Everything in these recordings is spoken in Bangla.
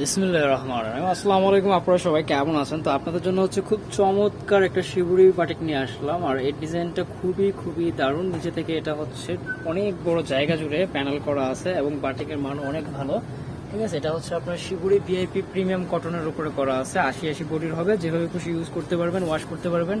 বিসমিল্লাহ রহমান রহিম। আসসালামু আলাইকুম, আপনারা সবাই কেমন আছেন? তো আপনাদের জন্য হচ্ছে খুব চমৎকার একটা নিয়ে আসলাম, আর ডিজাইনটা খুবই খুবই দারুণ। নিচে থেকে এটা হচ্ছে অনেক বড় জায়গা জুড়ে প্যানেল করা আছে এবং মান অনেক ভালো। ঠিক আছে, এটা হচ্ছে আপনার ভিআইপি প্রিমিয়াম কটনের উপরে করা আছে। আশি আশি বডির হবে, যেভাবে খুশি ইউজ করতে পারবেন ওয়াশ করতে পারবেন।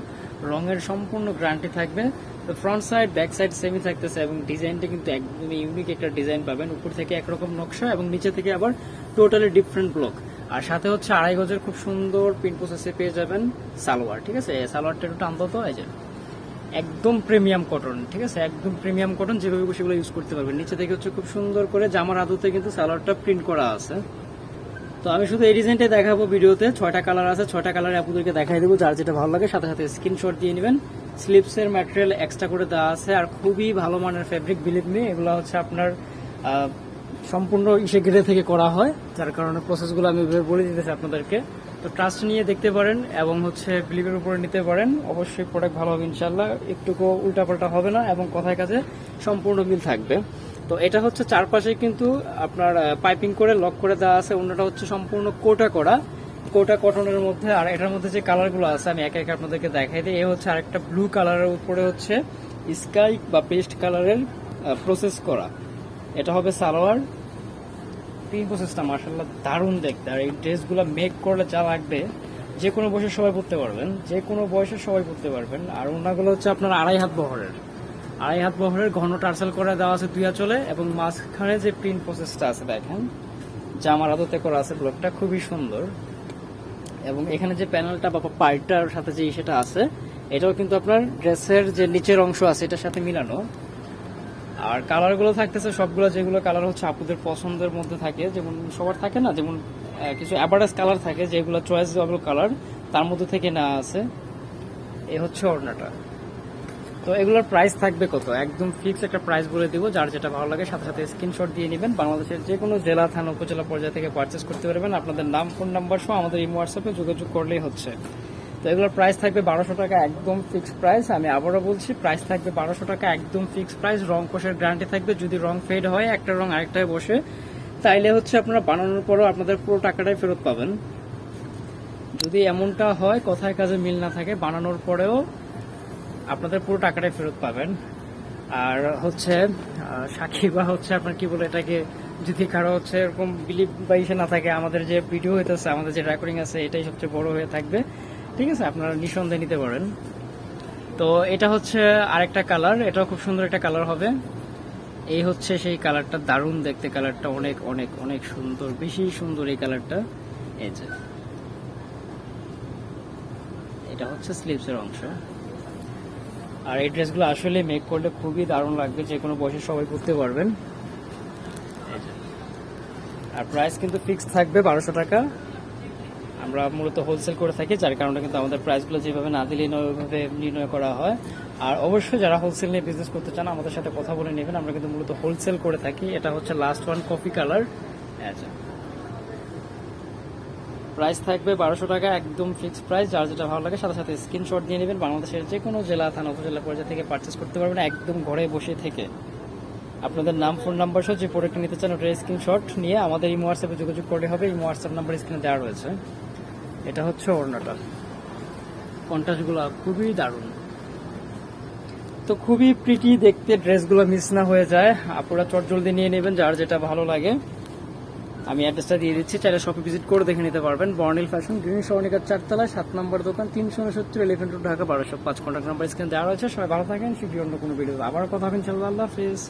রঙের সম্পূর্ণ গ্যারান্টি থাকবে। তো ফ্রন্ট সাইড ব্যাক সাইড সেমই থাকতেছে এবং ডিজাইনটা কিন্তু একদমই ইউনিক একটা ডিজাইন পাবেন। উপর থেকে একরকম নকশা এবং নিচে থেকে আবার টোটালি ডিফারেন্ট ব্লক আর সাথে হচ্ছে আড়াই গজের খুব সুন্দর প্রিন্ট প্রসেসে পেয়ে যাবেন সালোয়ার, ঠিক আছে? সালোয়ারটা একটু টানতো তো, এই যে। একদম প্রিমিয়াম কটন ঠিক আছে? একদম প্রিমিয়াম কটন যেভাবে সেগুলো ইউজ করতে পারবেন। নিচে থেকে হচ্ছে খুব সুন্দর করে জামার আদতে কিন্তু সালোয়ারটা প্রিন্ট করা আছে। তো আমি শুধু এই ডিজাইনটাই দেখাবো ভিডিওতে। ছয়টা কালার আছে, ছয়টা কালার আপনাদেরকে দেখাই দেবো। যার যেটা ভালো লাগে, সাথে সাথে স্ক্রিনশট দিয়ে নেবেন। স্লিপসের ম্যাটেরিয়াল এক্সট্রা করে দেওয়া আছে আর খুবই ভালো মানের ফেব্রিক বিলিভ মি এগুলো হচ্ছে আপনার সম্পূর্ণ ইসে গেড়ে থেকে করা হয়। যার কারণে প্রসেসগুলো আমি বলে দিতেছি আপনাদেরকে। তো ট্রাস্ট নিয়ে দেখতে পারেন এবং হচ্ছে বিলিভের উপরে নিতে পারেন। অবশ্যই প্রোডাক্ট ভালো হবে ইনশাল্লাহ একটুকু উল্টাপাল্টা হবে না এবং কথায় কাছে সম্পূর্ণ মিল থাকবে। তো এটা হচ্ছে চারপাশে কিন্তু আপনার পাইপিং করে লক করে দেওয়া আছে। অন্যটা হচ্ছে সম্পূর্ণ কোটা করা। কোটা কটনের মধ্যে আর এটার মধ্যে যে কালারগুলো আছে, আমি একে একে আপনাদেরকে দেখাই দিই। এ হচ্ছে আরেকটা ব্লু কালারের উপরে হচ্ছে স্কাই বা পেস্ট কালারের প্রসেস করা। এটা হবে সালোয়ার। প্রিন্ট প্রসেসটা মার্শাল্লাহ দারুণ দেখতে। আর এই ড্রেসগুলো মেক করলে যা লাগবে, যে কোনো বয়সের সবাই পরতে পারবেন। যে কোনো বয়সের সবাই পরতে পারবেন। আর ওনাগুলো হচ্ছে আপনার আড়াই হাত বহরের। আড়াই হাত বহরের, ঘন টার্সেল করে দেওয়া আছে দুই চলে এবং মাঝখানে যে প্রিন্ট প্রসেসটা আছে, দেখেন, জামার আদতে করা আছে ব্লকটা খুবই সুন্দর। এবং এখানে যে প্যানেলটা বা পাইটার সাথে যে সেটা আছে, এটাও কিন্তু আপনার ড্রেসের যে নিচের অংশ আছে, এটার সাথে মিলানো। আর কালারগুলো থাকতেছে, সবগুলো যেগুলো কালার হচ্ছে আপুদের পছন্দের মধ্যে থাকে, যেমন সবার থাকে না, যেমন কিছু অ্যাভারেজ কালার থাকে, যেগুলো চয়েস কালার, তার মধ্যে থেকে না আছে। এ হচ্ছে ওড়নাটা। তো এগুলোর প্রাইস থাকবে কত? একদম ফিক্স একটা প্রাইস বলে দিব, যার যেটা ভালো লাগে, সাথে সাথে স্ক্রিনশট দিয়ে নেবেন। বাংলাদেশের যে কোনো জেলা, থানা, উপজেলা পর্যায়ে থেকে পারচেস করতে পারবেন। আপনাদের নাম ফোন নাম্বার সহ আমাদের এই হোয়াটসঅ্যাপে যোগাযোগ করলেই হচ্ছে। তো এগুলোর প্রাইস থাকবে বারোশো টাকা, একদম ফিক্সড প্রাইস আমি আবারও বলছি প্রাইস থাকবে বারোশো টাকা, একদম ফিক্সড প্রাইস রং কোষের গ্যারান্টি থাকবে। যদি রং ফেড হয়, একটা রং আরেকটায় বসে, তাইলে হচ্ছে আপনারা বানানোর পরও আপনাদের পুরো টাকাটাই ফেরত পাবেন। যদি এমনটা হয়, কথায় কাজে মিল না থাকে, বানানোর পরেও আপনাদের পুরো টাকাটাই ফেরত পাবেন। আর হচ্ছে সাক্ষী বা হচ্ছে আপনার কি বলে এটাকে, যদি কারও হচ্ছে এরকম বিলিভ বা ইসে না থাকে, আমাদের যে ভিডিও হইতেছে, আমাদের যে রেকর্ডিং আছে, এটাই সবচেয়ে বড় হয়ে থাকবে। ঠিক আছে? আপনারা নিঃসন্দেহে নিতে পারেন। তো এটা হচ্ছে আরেকটা কালার এটাও খুব সুন্দর একটা কালার হবে। এই হচ্ছে সেই কালারটা দারুণ দেখতে কালারটা অনেক অনেক অনেক সুন্দর, বেশি সুন্দর এই কালারটা এই যে, এটা হচ্ছে স্লিভসের অংশ। আর এই ড্রেসগুলো আসলে মেক করলে খুবই দারুণ লাগবে, যে কোনো বয়সে সবাই করতে পারবেন। আর প্রাইস কিন্তু ফিক্স থাকবে বারোশো টাকা। আমরা মূলত হোলসেল করে থাকি, যার কারণে কিন্তু আমাদের প্রাইসগুলো যেভাবে না দিলে ওইভাবে নির্ণয় করা হয়। আর অবশ্যই যারা হোলসেল নিয়ে বিজনেস করতে চান, আমাদের সাথে কথা বলে নেবেন। আমরা কিন্তু মূলত হোলসেল করে থাকি। এটা হচ্ছে লাস্ট ওয়ান কফি কালার আচ্ছা প্রাইস থাকবে বারোশো টাকা, একদম ফিক্স প্রাইস যার যেটা ভালো লাগে সাথে সাথে স্ক্রিনশট দিয়ে নেবেন। বাংলাদেশের যে কোনো জেলা, থানা, উপজেলা পর্যায়ে থেকে পারচেস করতে পারবেন একদম ঘরে বসে থেকে। আপনাদের নাম ফোন নাম্বার সহ যে প্রোডাক্ট নিতে চান ওটার স্ক্রিনশট নিয়ে আমাদের এই হোয়াটসঅ্যাপে যোগাযোগ করলে হবে। এই হোয়াটসঅ্যাপ নাম্বার স্ক্রিনে দেওয়া রয়েছে। এটা হচ্ছে ওড়নাটা। কন্ট্রাস্টগুলো খুবই দারুণ। তো খুবই প্রিটি দেখতে ড্রেসগুলো মিস না হয়ে যায়। আপনারা চট জলদি নিয়ে নেবেন, যার যেটা ভালো লাগে। আমি অ্যাড্রেসটা দিয়ে দিচ্ছি, চাইলে শপে ভিজিট করে দেখে নিতে পারবেন। বর্নিল ফ্যাশন গ্রিন সরণিকার চারতলায়, সাত নম্বর দোকান, তিনশো উনসত্তর এলিফেন্ট রোড ঢাকা, বারোশো পাঁচ। কন্ট্যাক্ট নাম্বার স্ক্রিন দেওয়া রয়েছে, সবাই ভালো থাকেন শিখি অন্য কোনো ভিডিও আবার কথা হবেন ইনশাল্লাহ আল্লাহ হাফিজ।